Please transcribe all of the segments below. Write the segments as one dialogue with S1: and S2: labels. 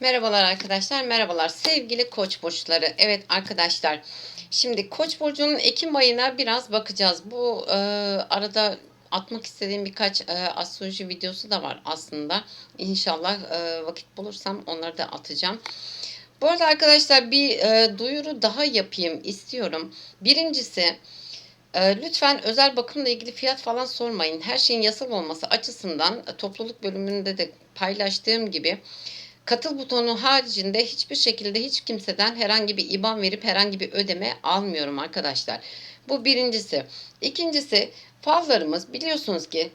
S1: Merhabalar arkadaşlar, merhabalar sevgili koç burçları. Evet arkadaşlar, şimdi koç burcunun Ekim ayına biraz bakacağız. Bu e, arada atmak istediğim birkaç e, astroloji videosu da var aslında. İnşallah e, vakit bulursam onları da atacağım. Bu arada arkadaşlar bir e, duyuru daha yapayım istiyorum. Birincisi, e, lütfen özel bakımla ilgili fiyat falan sormayın. Her şeyin yasal olması açısından topluluk bölümünde de paylaştığım gibi Katıl butonu haricinde hiçbir şekilde hiç kimseden herhangi bir IBAN verip herhangi bir ödeme almıyorum arkadaşlar. Bu birincisi. İkincisi fallarımız biliyorsunuz ki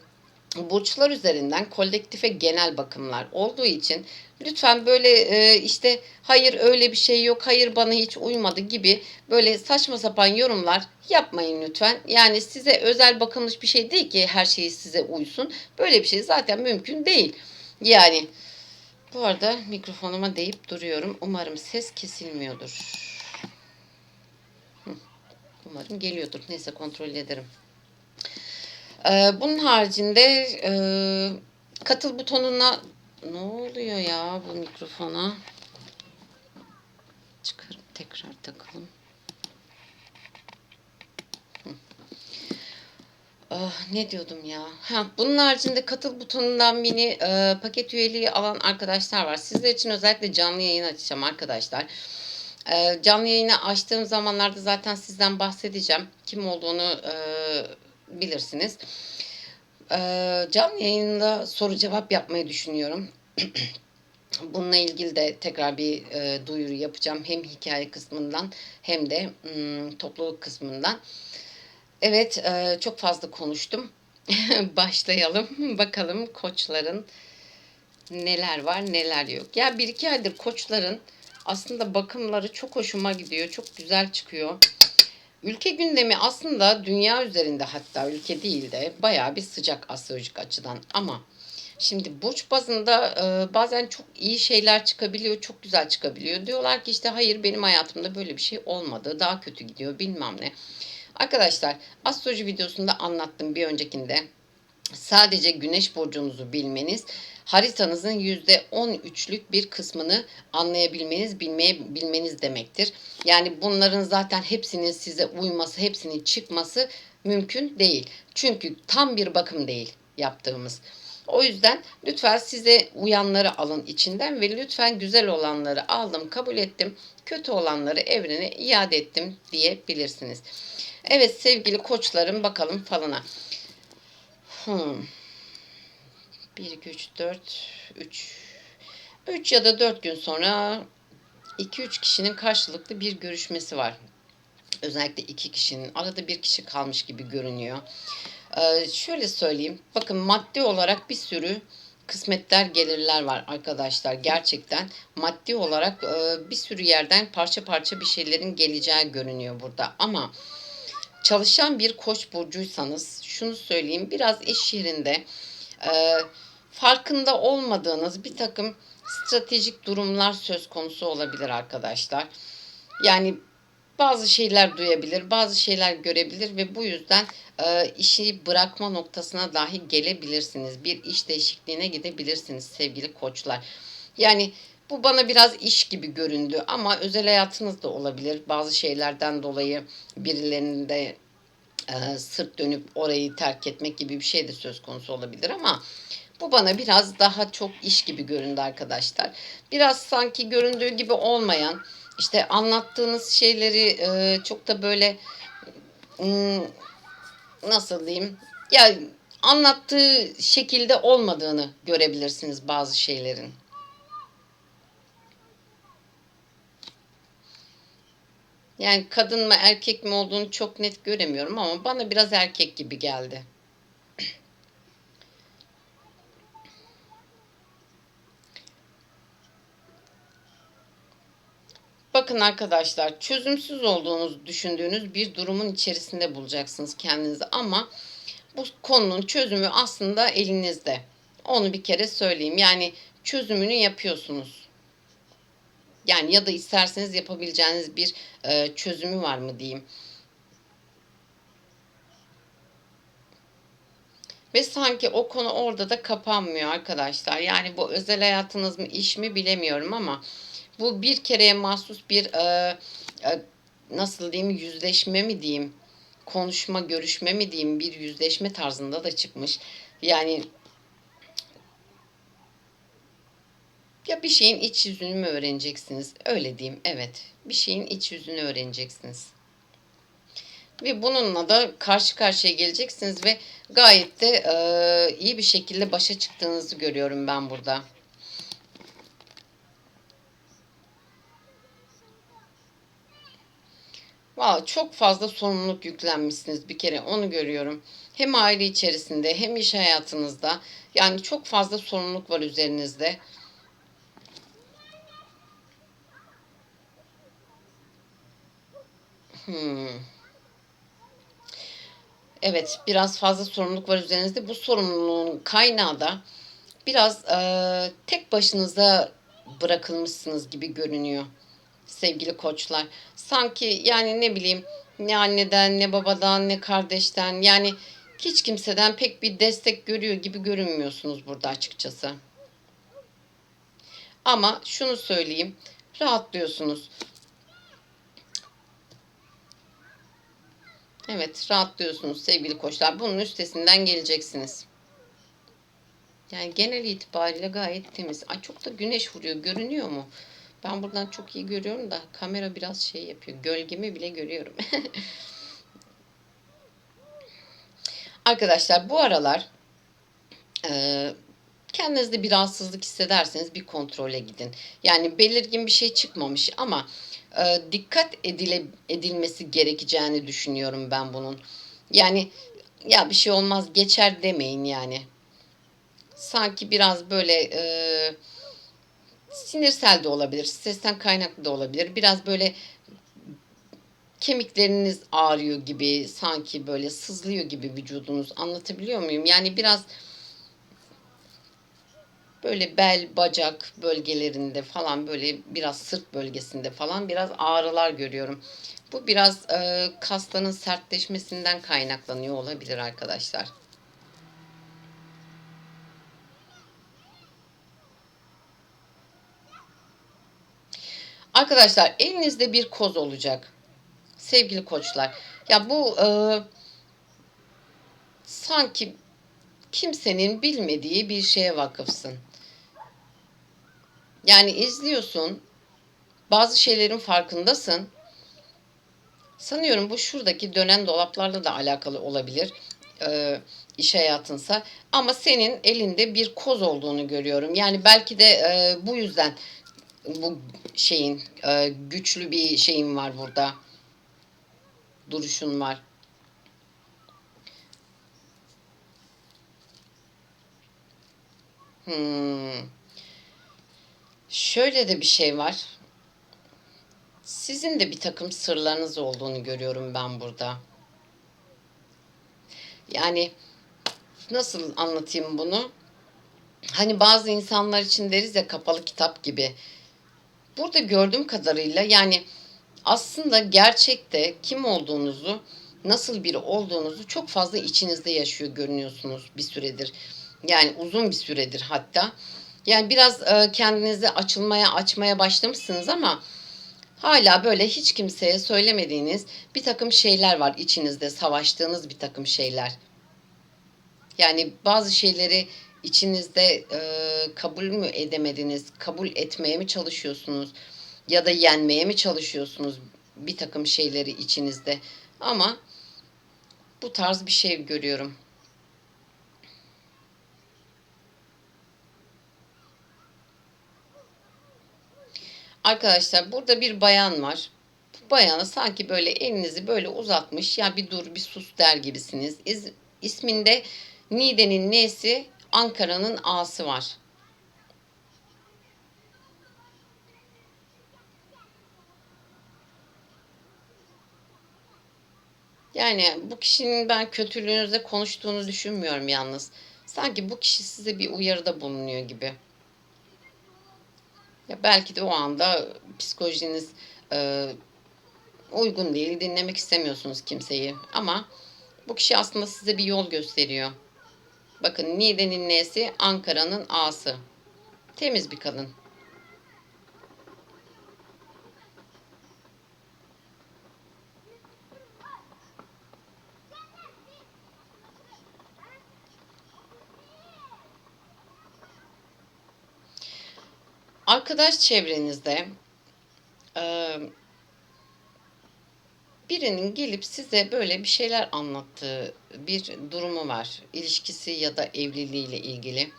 S1: burçlar üzerinden kolektife genel bakımlar olduğu için lütfen böyle e, işte hayır öyle bir şey yok, hayır bana hiç uymadı gibi böyle saçma sapan yorumlar yapmayın lütfen. Yani size özel bakılmış bir şey değil ki her şey size uysun. Böyle bir şey zaten mümkün değil. Yani bu arada mikrofonuma deyip duruyorum. Umarım ses kesilmiyordur. Umarım geliyordur. Neyse kontrol ederim. Ee, bunun haricinde e, katıl butonuna ne oluyor ya bu mikrofona? Çıkarıp tekrar takalım. Ah, ne diyordum ya? Ha, bunun haricinde katıl butonundan mini e, paket üyeliği alan arkadaşlar var. Sizler için özellikle canlı yayın açacağım arkadaşlar. E, canlı yayını açtığım zamanlarda zaten sizden bahsedeceğim. Kim olduğunu e, bilirsiniz. E, canlı yayında soru cevap yapmayı düşünüyorum. Bununla ilgili de tekrar bir e, duyuru yapacağım. Hem hikaye kısmından hem de m, topluluk kısmından. Evet, e, çok fazla konuştum. Başlayalım. Bakalım koçların neler var, neler yok. Ya bir iki aydır koçların aslında bakımları çok hoşuma gidiyor. Çok güzel çıkıyor. Ülke gündemi aslında dünya üzerinde hatta ülke değil de bayağı bir sıcak astrolojik açıdan. Ama şimdi burç bazında e, bazen çok iyi şeyler çıkabiliyor, çok güzel çıkabiliyor. Diyorlar ki işte hayır benim hayatımda böyle bir şey olmadı, daha kötü gidiyor bilmem ne. Arkadaşlar astroloji videosunda anlattım bir öncekinde. Sadece güneş burcunuzu bilmeniz haritanızın %13'lük bir kısmını anlayabilmeniz, bilmeye bilmeniz demektir. Yani bunların zaten hepsinin size uyması, hepsinin çıkması mümkün değil. Çünkü tam bir bakım değil yaptığımız. O yüzden lütfen size uyanları alın içinden ve lütfen güzel olanları aldım, kabul ettim. Kötü olanları evrene iade ettim diyebilirsiniz. Evet sevgili koçlarım bakalım falına. Hmm. 1, 2, 3, 4, 3. 3 ya da 4 gün sonra 2-3 kişinin karşılıklı bir görüşmesi var. Özellikle iki kişinin arada bir kişi kalmış gibi görünüyor. Ee, şöyle söyleyeyim. Bakın maddi olarak bir sürü kısmetler, gelirler var arkadaşlar. Gerçekten maddi olarak e, bir sürü yerden parça parça bir şeylerin geleceği görünüyor burada. Ama çalışan bir koç burcuysanız şunu söyleyeyim biraz iş yerinde e, farkında olmadığınız bir takım stratejik durumlar söz konusu olabilir arkadaşlar. Yani bazı şeyler duyabilir, bazı şeyler görebilir ve bu yüzden e, işi bırakma noktasına dahi gelebilirsiniz. Bir iş değişikliğine gidebilirsiniz sevgili koçlar. Yani bu bana biraz iş gibi göründü ama özel hayatınız da olabilir. Bazı şeylerden dolayı birilerinin de e, sırt dönüp orayı terk etmek gibi bir şey de söz konusu olabilir ama bu bana biraz daha çok iş gibi göründü arkadaşlar. Biraz sanki göründüğü gibi olmayan işte anlattığınız şeyleri e, çok da böyle hmm, nasıl diyeyim ya anlattığı şekilde olmadığını görebilirsiniz bazı şeylerin. Yani kadın mı erkek mi olduğunu çok net göremiyorum ama bana biraz erkek gibi geldi. Bakın arkadaşlar çözümsüz olduğunuz düşündüğünüz bir durumun içerisinde bulacaksınız kendinizi ama bu konunun çözümü aslında elinizde. Onu bir kere söyleyeyim. Yani çözümünü yapıyorsunuz. Yani ya da isterseniz yapabileceğiniz bir e, çözümü var mı diyeyim. Ve sanki o konu orada da kapanmıyor arkadaşlar. Yani bu özel hayatınız mı iş mi bilemiyorum ama bu bir kereye mahsus bir e, e, nasıl diyeyim yüzleşme mi diyeyim konuşma görüşme mi diyeyim bir yüzleşme tarzında da çıkmış. Yani ya bir şeyin iç yüzünü mü öğreneceksiniz? Öyle diyeyim. Evet. Bir şeyin iç yüzünü öğreneceksiniz. Ve bununla da karşı karşıya geleceksiniz ve gayet de e, iyi bir şekilde başa çıktığınızı görüyorum ben burada. Valla çok fazla sorumluluk yüklenmişsiniz bir kere onu görüyorum. Hem aile içerisinde hem iş hayatınızda. Yani çok fazla sorumluluk var üzerinizde. Hmm. Evet, biraz fazla sorumluluk var üzerinizde. Bu sorumluluğun kaynağı da biraz eee, tek başınıza bırakılmışsınız gibi görünüyor sevgili koçlar. Sanki yani ne bileyim ne anneden ne babadan ne kardeşten yani hiç kimseden pek bir destek görüyor gibi görünmüyorsunuz burada açıkçası. Ama şunu söyleyeyim rahatlıyorsunuz. Evet rahatlıyorsunuz sevgili koçlar. Bunun üstesinden geleceksiniz. Yani genel itibariyle gayet temiz. Ay çok da güneş vuruyor. Görünüyor mu? Ben buradan çok iyi görüyorum da kamera biraz şey yapıyor. Gölgemi bile görüyorum. Arkadaşlar bu aralar e, kendinizde bir rahatsızlık hissederseniz bir kontrole gidin. Yani belirgin bir şey çıkmamış ama e, dikkat edile, edilmesi gerekeceğini düşünüyorum ben bunun. Yani ya bir şey olmaz geçer demeyin yani. Sanki biraz böyle e, sinirsel de olabilir, stresten kaynaklı da olabilir. Biraz böyle kemikleriniz ağrıyor gibi, sanki böyle sızlıyor gibi vücudunuz. Anlatabiliyor muyum? Yani biraz böyle bel, bacak bölgelerinde falan böyle biraz sırt bölgesinde falan biraz ağrılar görüyorum. Bu biraz e, kasların sertleşmesinden kaynaklanıyor olabilir arkadaşlar. Arkadaşlar elinizde bir koz olacak. Sevgili koçlar. Ya bu e, sanki kimsenin bilmediği bir şeye vakıfsın. Yani izliyorsun. Bazı şeylerin farkındasın. Sanıyorum bu şuradaki dönen dolaplarla da alakalı olabilir. E, iş hayatınsa. Ama senin elinde bir koz olduğunu görüyorum. Yani belki de e, bu yüzden bu şeyin e, güçlü bir şeyin var burada. Duruşun var. Hmm. Şöyle de bir şey var. Sizin de bir takım sırlarınız olduğunu görüyorum ben burada. Yani nasıl anlatayım bunu? Hani bazı insanlar için deriz ya kapalı kitap gibi. Burada gördüğüm kadarıyla yani aslında gerçekte kim olduğunuzu, nasıl biri olduğunuzu çok fazla içinizde yaşıyor görünüyorsunuz bir süredir. Yani uzun bir süredir hatta. Yani biraz e, kendinizi açılmaya, açmaya başlamışsınız ama hala böyle hiç kimseye söylemediğiniz bir takım şeyler var içinizde, savaştığınız bir takım şeyler. Yani bazı şeyleri içinizde e, kabul mü edemediniz, kabul etmeye mi çalışıyorsunuz ya da yenmeye mi çalışıyorsunuz bir takım şeyleri içinizde. Ama bu tarz bir şey görüyorum. Arkadaşlar burada bir bayan var. Bu bayana sanki böyle elinizi böyle uzatmış ya bir dur bir sus der gibisiniz. İz, isminde Nide'nin nesi Ankara'nın A'sı var. Yani bu kişinin ben kötülüğünüzde konuştuğunu düşünmüyorum yalnız. Sanki bu kişi size bir uyarıda bulunuyor gibi. Ya belki de o anda psikolojiniz e, uygun değil, dinlemek istemiyorsunuz kimseyi. Ama bu kişi aslında size bir yol gösteriyor. Bakın Niğde'nin N'si, Ankara'nın A'sı. Temiz bir kadın. Arkadaş çevrenizde birinin gelip size böyle bir şeyler anlattığı bir durumu var. İlişkisi ya da evliliğiyle ilgili.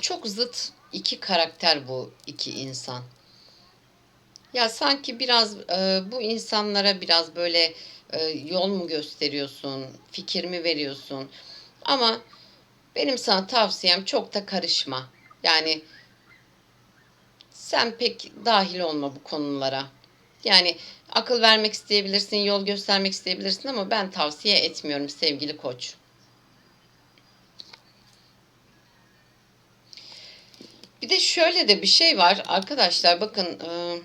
S1: Çok zıt iki karakter bu iki insan. Ya sanki biraz e, bu insanlara biraz böyle e, yol mu gösteriyorsun, fikir mi veriyorsun? Ama benim sana tavsiyem çok da karışma. Yani sen pek dahil olma bu konulara. Yani akıl vermek isteyebilirsin, yol göstermek isteyebilirsin ama ben tavsiye etmiyorum sevgili koç. Bir de şöyle de bir şey var arkadaşlar bakın e,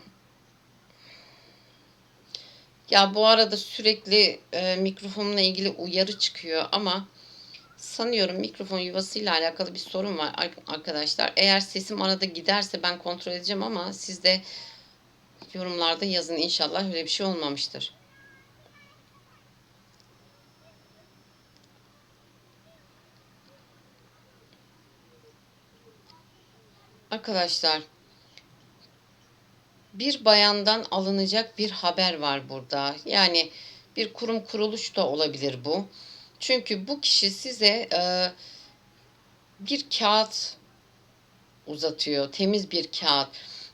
S1: ya bu arada sürekli e, mikrofonla ilgili uyarı çıkıyor ama sanıyorum mikrofon yuvasıyla alakalı bir sorun var arkadaşlar. Eğer sesim arada giderse ben kontrol edeceğim ama siz de yorumlarda yazın inşallah öyle bir şey olmamıştır. Arkadaşlar bir bayandan alınacak bir haber var burada. Yani bir kurum kuruluş da olabilir bu. Çünkü bu kişi size e, bir kağıt uzatıyor. Temiz bir kağıt.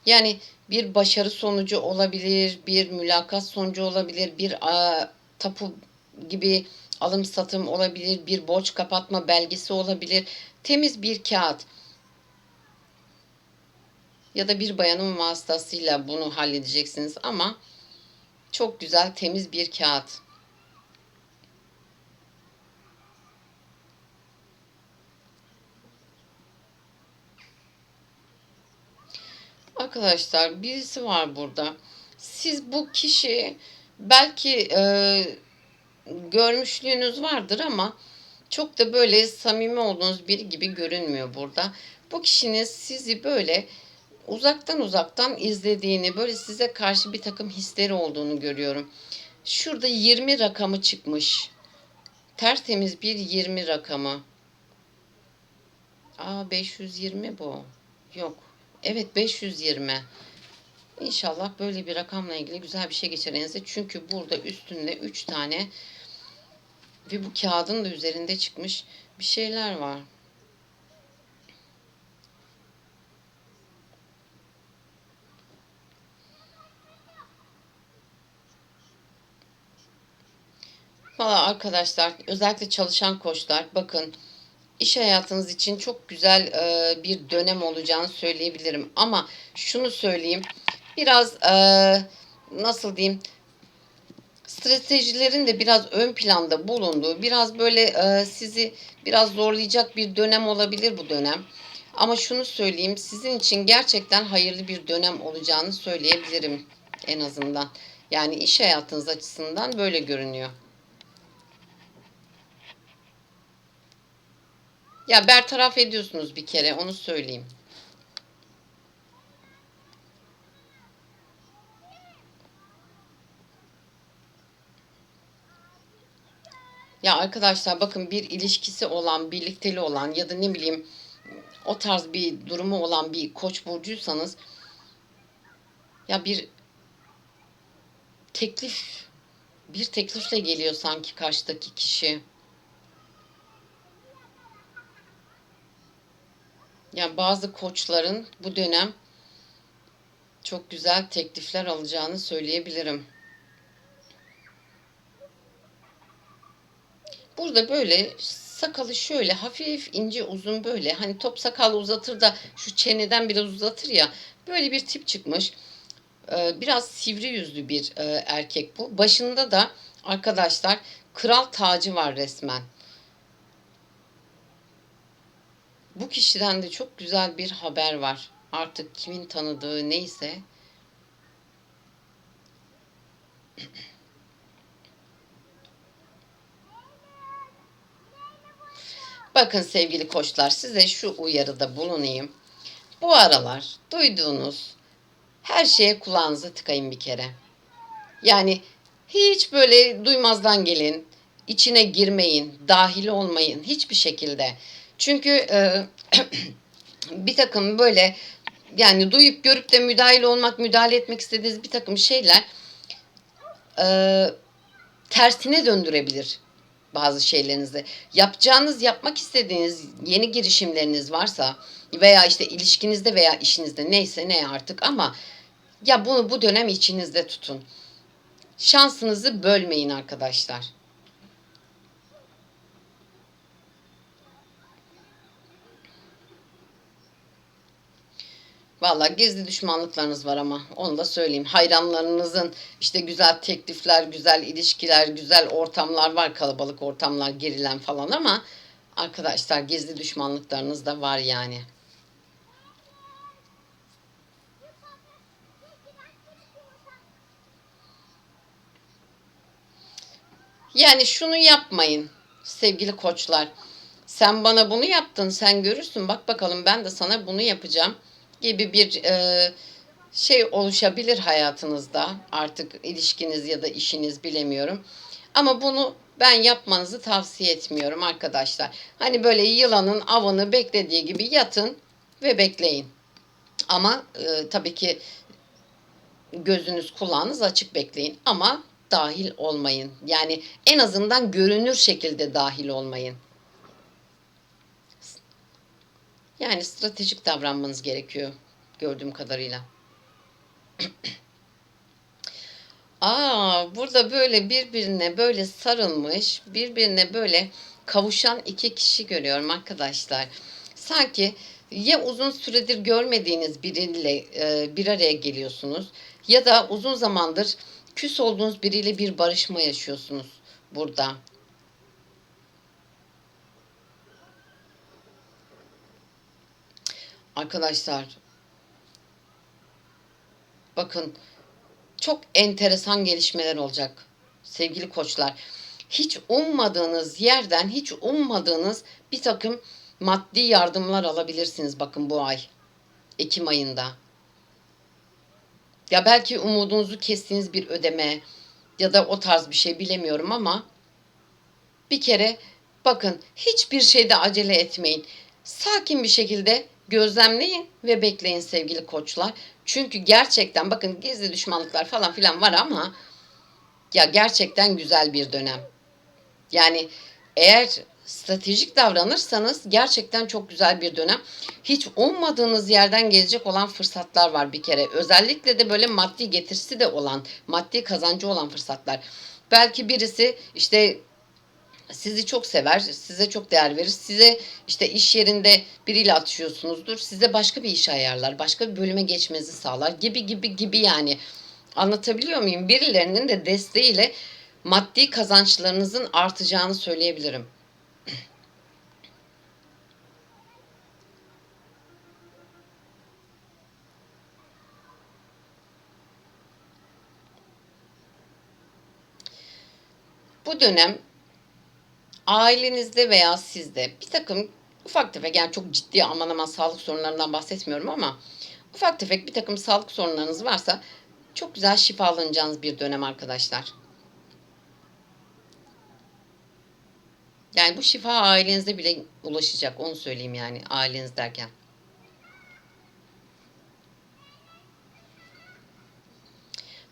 S1: Yani bir başarı sonucu olabilir, bir mülakat sonucu olabilir, bir a, tapu gibi alım satım olabilir, bir borç kapatma belgesi olabilir. Temiz bir kağıt ya da bir bayanın vasıtasıyla bunu halledeceksiniz ama çok güzel temiz bir kağıt. Arkadaşlar birisi var burada. Siz bu kişi belki e, görmüşlüğünüz vardır ama çok da böyle samimi olduğunuz biri gibi görünmüyor burada. Bu kişinin sizi böyle uzaktan uzaktan izlediğini, böyle size karşı bir takım hisleri olduğunu görüyorum. Şurada 20 rakamı çıkmış. Tertemiz bir 20 rakamı. Aa 520 bu. Yok. Evet 520. İnşallah böyle bir rakamla ilgili güzel bir şey geçer elinize. Çünkü burada üstünde 3 tane ve bu kağıdın da üzerinde çıkmış bir şeyler var. Valla arkadaşlar özellikle çalışan koçlar bakın iş hayatınız için çok güzel e, bir dönem olacağını söyleyebilirim. Ama şunu söyleyeyim biraz e, nasıl diyeyim stratejilerin de biraz ön planda bulunduğu biraz böyle e, sizi biraz zorlayacak bir dönem olabilir bu dönem. Ama şunu söyleyeyim sizin için gerçekten hayırlı bir dönem olacağını söyleyebilirim en azından. Yani iş hayatınız açısından böyle görünüyor. Ya bertaraf ediyorsunuz bir kere onu söyleyeyim. Ya arkadaşlar bakın bir ilişkisi olan, birlikteli olan ya da ne bileyim o tarz bir durumu olan bir koç burcuysanız ya bir teklif bir teklifle geliyor sanki karşıdaki kişi. Yani bazı koçların bu dönem çok güzel teklifler alacağını söyleyebilirim. Burada böyle sakalı şöyle hafif ince uzun böyle hani top sakal uzatır da şu çeneden biraz uzatır ya böyle bir tip çıkmış. Ee, biraz sivri yüzlü bir e, erkek bu. Başında da arkadaşlar kral tacı var resmen. Bu kişiden de çok güzel bir haber var. Artık kimin tanıdığı neyse. Bakın sevgili koçlar size şu uyarıda bulunayım. Bu aralar duyduğunuz her şeye kulağınızı tıkayın bir kere. Yani hiç böyle duymazdan gelin, içine girmeyin, dahil olmayın hiçbir şekilde. Çünkü e, bir takım böyle yani duyup görüp de müdahil olmak, müdahale etmek istediğiniz bir takım şeyler e, tersine döndürebilir bazı şeylerinizi. Yapacağınız, yapmak istediğiniz yeni girişimleriniz varsa veya işte ilişkinizde veya işinizde neyse ne artık ama ya bunu bu dönem içinizde tutun. Şansınızı bölmeyin arkadaşlar. Valla gizli düşmanlıklarınız var ama onu da söyleyeyim. Hayranlarınızın işte güzel teklifler, güzel ilişkiler, güzel ortamlar var. Kalabalık ortamlar, gerilen falan ama arkadaşlar gizli düşmanlıklarınız da var yani. Yani şunu yapmayın sevgili koçlar. Sen bana bunu yaptın, sen görürsün. Bak bakalım ben de sana bunu yapacağım gibi bir e, şey oluşabilir hayatınızda. Artık ilişkiniz ya da işiniz bilemiyorum. Ama bunu ben yapmanızı tavsiye etmiyorum arkadaşlar. Hani böyle yılanın avını beklediği gibi yatın ve bekleyin. Ama e, tabii ki gözünüz kulağınız açık bekleyin. Ama dahil olmayın. Yani en azından görünür şekilde dahil olmayın. Yani stratejik davranmanız gerekiyor gördüğüm kadarıyla. Aa, burada böyle birbirine böyle sarılmış, birbirine böyle kavuşan iki kişi görüyorum arkadaşlar. Sanki ya uzun süredir görmediğiniz biriyle e, bir araya geliyorsunuz ya da uzun zamandır küs olduğunuz biriyle bir barışma yaşıyorsunuz burada. Arkadaşlar bakın çok enteresan gelişmeler olacak sevgili koçlar. Hiç ummadığınız yerden hiç ummadığınız bir takım maddi yardımlar alabilirsiniz bakın bu ay. Ekim ayında. Ya belki umudunuzu kestiğiniz bir ödeme ya da o tarz bir şey bilemiyorum ama bir kere bakın hiçbir şeyde acele etmeyin. Sakin bir şekilde gözlemleyin ve bekleyin sevgili koçlar. Çünkü gerçekten bakın gizli düşmanlıklar falan filan var ama ya gerçekten güzel bir dönem. Yani eğer stratejik davranırsanız gerçekten çok güzel bir dönem. Hiç ummadığınız yerden gelecek olan fırsatlar var bir kere. Özellikle de böyle maddi getirisi de olan, maddi kazancı olan fırsatlar. Belki birisi işte sizi çok sever, size çok değer verir. Size işte iş yerinde biriyle atışıyorsunuzdur. Size başka bir iş ayarlar, başka bir bölüme geçmenizi sağlar gibi gibi gibi yani. Anlatabiliyor muyum? Birilerinin de desteğiyle maddi kazançlarınızın artacağını söyleyebilirim. Bu dönem ailenizde veya sizde bir takım ufak tefek yani çok ciddi aman aman sağlık sorunlarından bahsetmiyorum ama ufak tefek bir takım sağlık sorunlarınız varsa çok güzel şifalanacağınız bir dönem arkadaşlar. Yani bu şifa ailenizde bile ulaşacak onu söyleyeyim yani aileniz derken.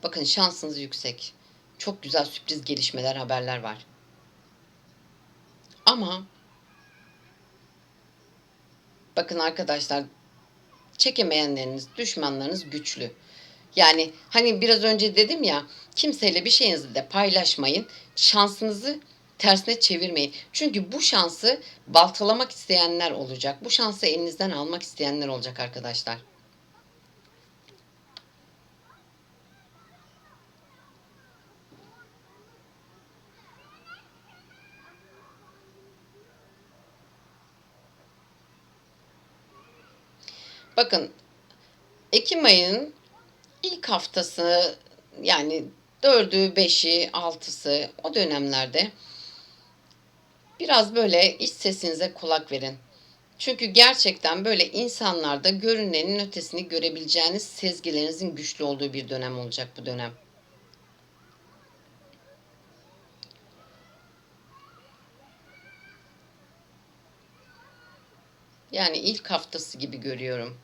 S1: Bakın şansınız yüksek. Çok güzel sürpriz gelişmeler, haberler var. Ama bakın arkadaşlar çekemeyenleriniz, düşmanlarınız güçlü. Yani hani biraz önce dedim ya kimseyle bir şeyinizi de paylaşmayın. Şansınızı tersine çevirmeyin. Çünkü bu şansı baltalamak isteyenler olacak. Bu şansı elinizden almak isteyenler olacak arkadaşlar. Bakın Ekim ayının ilk haftası yani dördü, beşi, altısı o dönemlerde Biraz böyle iç sesinize kulak verin. Çünkü gerçekten böyle insanlarda görünenin ötesini görebileceğiniz sezgilerinizin güçlü olduğu bir dönem olacak bu dönem. Yani ilk haftası gibi görüyorum.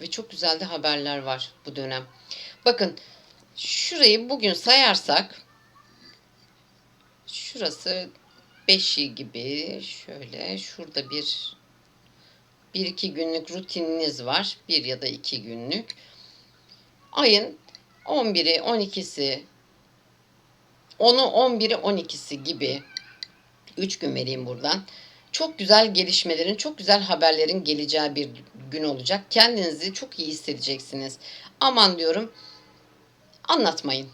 S1: Ve çok güzel de haberler var bu dönem. Bakın şurayı bugün sayarsak şurası 5 gibi şöyle şurada bir bir iki günlük rutininiz var. Bir ya da iki günlük. Ayın 11'i 12'si 10'u 11'i 12'si gibi 3 gün vereyim buradan. Çok güzel gelişmelerin, çok güzel haberlerin geleceği bir gün olacak. Kendinizi çok iyi hissedeceksiniz. Aman diyorum anlatmayın.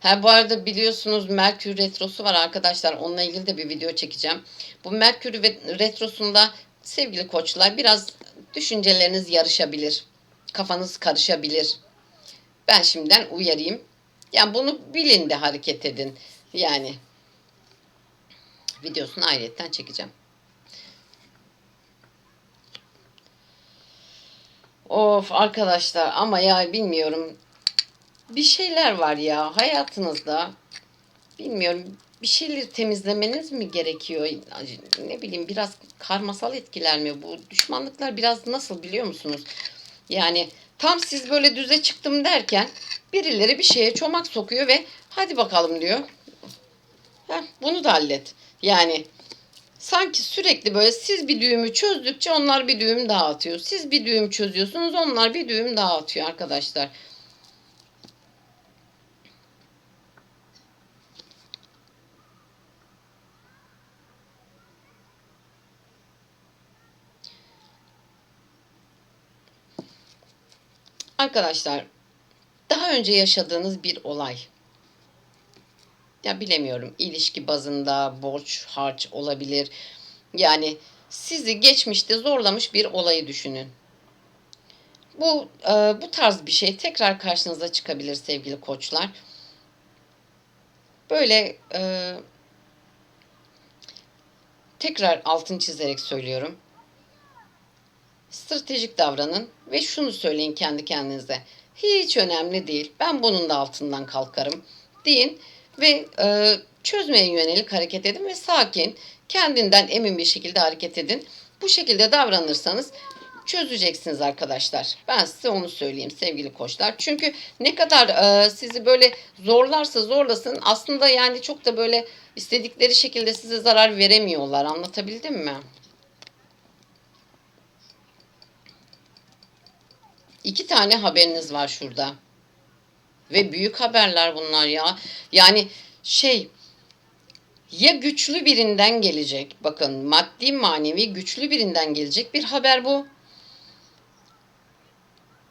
S1: Ha bu arada biliyorsunuz Merkür Retrosu var arkadaşlar. Onunla ilgili de bir video çekeceğim. Bu Merkür Retrosu'nda sevgili koçlar biraz düşünceleriniz yarışabilir. Kafanız karışabilir. Ben şimdiden uyarayım. Yani bunu bilin de hareket edin. Yani videosunu ayrıyetten çekeceğim. Of arkadaşlar ama ya bilmiyorum. Bir şeyler var ya hayatınızda. Bilmiyorum bir şeyleri temizlemeniz mi gerekiyor? Ne bileyim biraz karmasal etkiler mi bu? Düşmanlıklar biraz nasıl biliyor musunuz? Yani tam siz böyle düze çıktım derken birileri bir şeye çomak sokuyor ve hadi bakalım diyor. Heh, bunu da hallet. Yani sanki sürekli böyle siz bir düğümü çözdükçe onlar bir düğüm daha atıyor. Siz bir düğüm çözüyorsunuz onlar bir düğüm daha atıyor arkadaşlar. Arkadaşlar daha önce yaşadığınız bir olay. Ya bilemiyorum ilişki bazında borç harç olabilir. Yani sizi geçmişte zorlamış bir olayı düşünün. Bu e, bu tarz bir şey tekrar karşınıza çıkabilir sevgili koçlar. Böyle e, tekrar altın çizerek söylüyorum. Stratejik davranın ve şunu söyleyin kendi kendinize. Hiç önemli değil. Ben bunun da altından kalkarım deyin ve e, çözmeye yönelik hareket edin ve sakin, kendinden emin bir şekilde hareket edin. Bu şekilde davranırsanız çözeceksiniz arkadaşlar. Ben size onu söyleyeyim sevgili koçlar. Çünkü ne kadar e, sizi böyle zorlarsa zorlasın aslında yani çok da böyle istedikleri şekilde size zarar veremiyorlar. Anlatabildim mi? İki tane haberiniz var şurada. Ve büyük haberler bunlar ya. Yani şey ya güçlü birinden gelecek. Bakın maddi manevi güçlü birinden gelecek bir haber bu.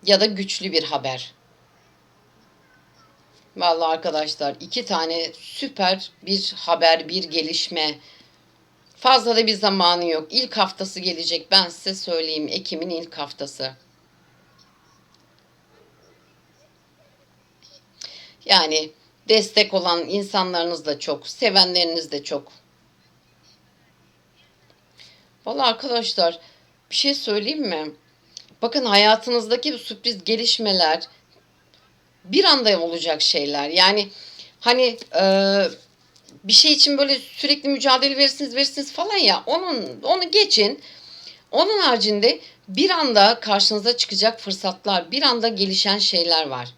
S1: Ya da güçlü bir haber. Vallahi arkadaşlar iki tane süper bir haber, bir gelişme. Fazla da bir zamanı yok. İlk haftası gelecek. Ben size söyleyeyim. Ekim'in ilk haftası. Yani destek olan insanlarınız da çok, sevenleriniz de çok. Valla arkadaşlar bir şey söyleyeyim mi? Bakın hayatınızdaki bu sürpriz gelişmeler bir anda olacak şeyler. Yani hani e, bir şey için böyle sürekli mücadele verirsiniz verirsiniz falan ya onun onu geçin. Onun haricinde bir anda karşınıza çıkacak fırsatlar, bir anda gelişen şeyler var.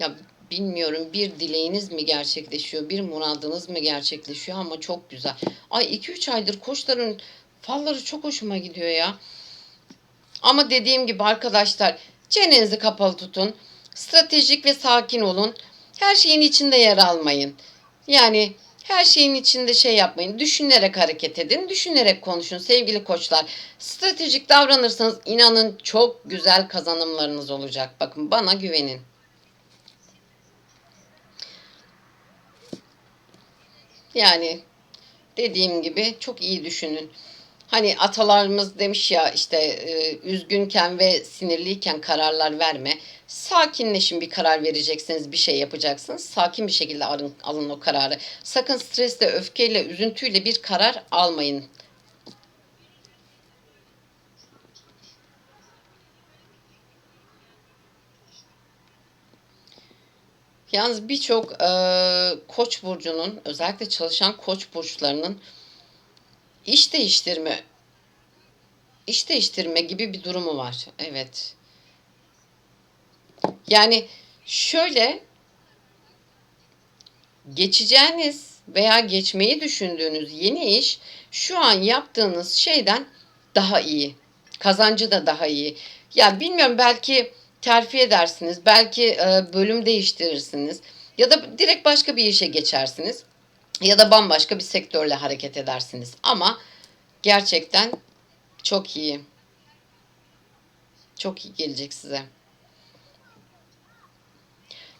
S1: Ya bilmiyorum bir dileğiniz mi gerçekleşiyor, bir muradınız mı gerçekleşiyor ama çok güzel. Ay 2-3 aydır koçların falları çok hoşuma gidiyor ya. Ama dediğim gibi arkadaşlar çenenizi kapalı tutun. Stratejik ve sakin olun. Her şeyin içinde yer almayın. Yani her şeyin içinde şey yapmayın. Düşünerek hareket edin. Düşünerek konuşun sevgili koçlar. Stratejik davranırsanız inanın çok güzel kazanımlarınız olacak. Bakın bana güvenin. Yani dediğim gibi çok iyi düşünün. Hani atalarımız demiş ya işte e, üzgünken ve sinirliyken kararlar verme. Sakinleşin bir karar vereceksiniz, bir şey yapacaksınız. Sakin bir şekilde alın, alın o kararı. Sakın stresle, öfkeyle, üzüntüyle bir karar almayın. Yalnız birçok e, koç burcunun özellikle çalışan koç burçlarının iş değiştirme iş değiştirme gibi bir durumu var. Evet. Yani şöyle geçeceğiniz veya geçmeyi düşündüğünüz yeni iş şu an yaptığınız şeyden daha iyi. Kazancı da daha iyi. Ya bilmiyorum belki terfi edersiniz, belki e, bölüm değiştirirsiniz ya da direkt başka bir işe geçersiniz ya da bambaşka bir sektörle hareket edersiniz. Ama gerçekten çok iyi. Çok iyi gelecek size.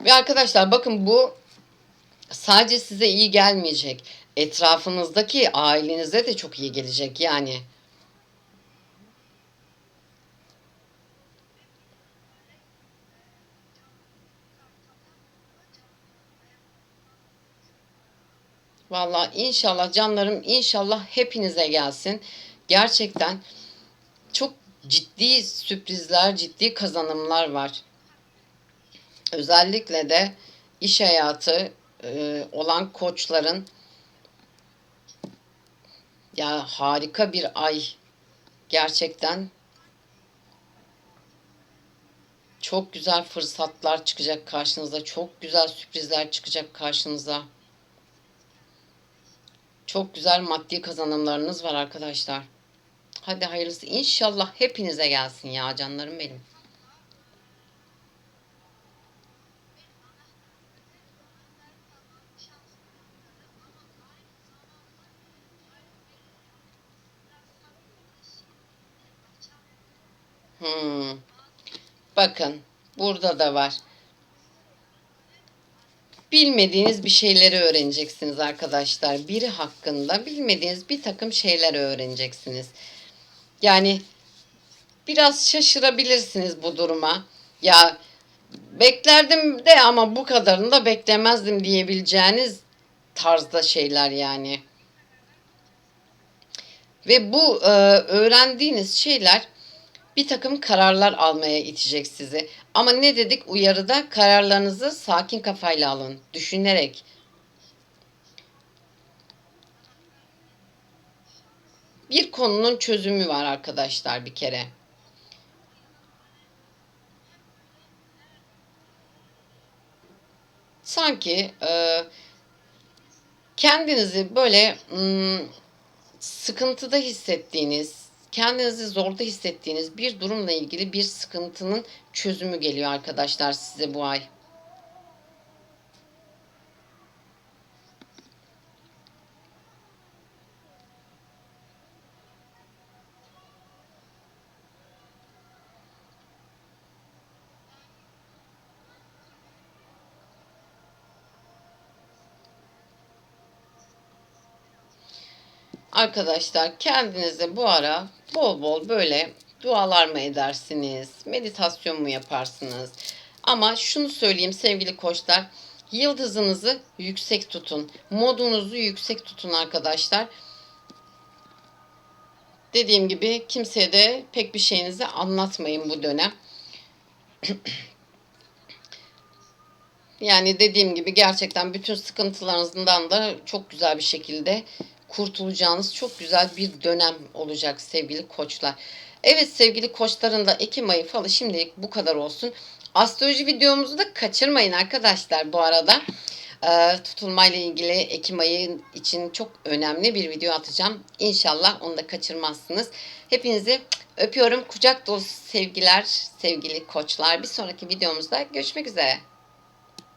S1: Ve arkadaşlar bakın bu sadece size iyi gelmeyecek. Etrafınızdaki ailenize de çok iyi gelecek yani. Vallahi inşallah canlarım inşallah hepinize gelsin. Gerçekten çok ciddi sürprizler, ciddi kazanımlar var. Özellikle de iş hayatı e, olan koçların ya harika bir ay gerçekten çok güzel fırsatlar çıkacak karşınıza. Çok güzel sürprizler çıkacak karşınıza. Çok güzel maddi kazanımlarınız var arkadaşlar. Hadi hayırlısı. İnşallah hepinize gelsin ya canlarım benim. Hmm. Bakın burada da var. Bilmediğiniz bir şeyleri öğreneceksiniz arkadaşlar. Biri hakkında bilmediğiniz bir takım şeyler öğreneceksiniz. Yani biraz şaşırabilirsiniz bu duruma. Ya beklerdim de ama bu kadarını da beklemezdim diyebileceğiniz tarzda şeyler yani. Ve bu e, öğrendiğiniz şeyler bir takım kararlar almaya itecek sizi. Ama ne dedik uyarıda kararlarınızı sakin kafayla alın, düşünerek. Bir konunun çözümü var arkadaşlar bir kere. Sanki e, kendinizi böyle ım, sıkıntıda hissettiğiniz, kendinizi zorda hissettiğiniz bir durumla ilgili bir sıkıntının çözümü geliyor arkadaşlar size bu ay. Arkadaşlar kendinize bu ara bol bol böyle dualar mı edersiniz? Meditasyon mu yaparsınız? Ama şunu söyleyeyim sevgili koçlar. Yıldızınızı yüksek tutun. Modunuzu yüksek tutun arkadaşlar. Dediğim gibi kimseye de pek bir şeyinizi anlatmayın bu dönem. yani dediğim gibi gerçekten bütün sıkıntılarınızdan da çok güzel bir şekilde kurtulacağınız çok güzel bir dönem olacak sevgili koçlar. Evet sevgili koçların da Ekim ayı falı şimdilik bu kadar olsun. Astroloji videomuzu da kaçırmayın arkadaşlar bu arada. Ee, tutulmayla ilgili Ekim ayı için çok önemli bir video atacağım. İnşallah onu da kaçırmazsınız. Hepinizi öpüyorum. Kucak dolusu sevgiler sevgili koçlar. Bir sonraki videomuzda görüşmek üzere.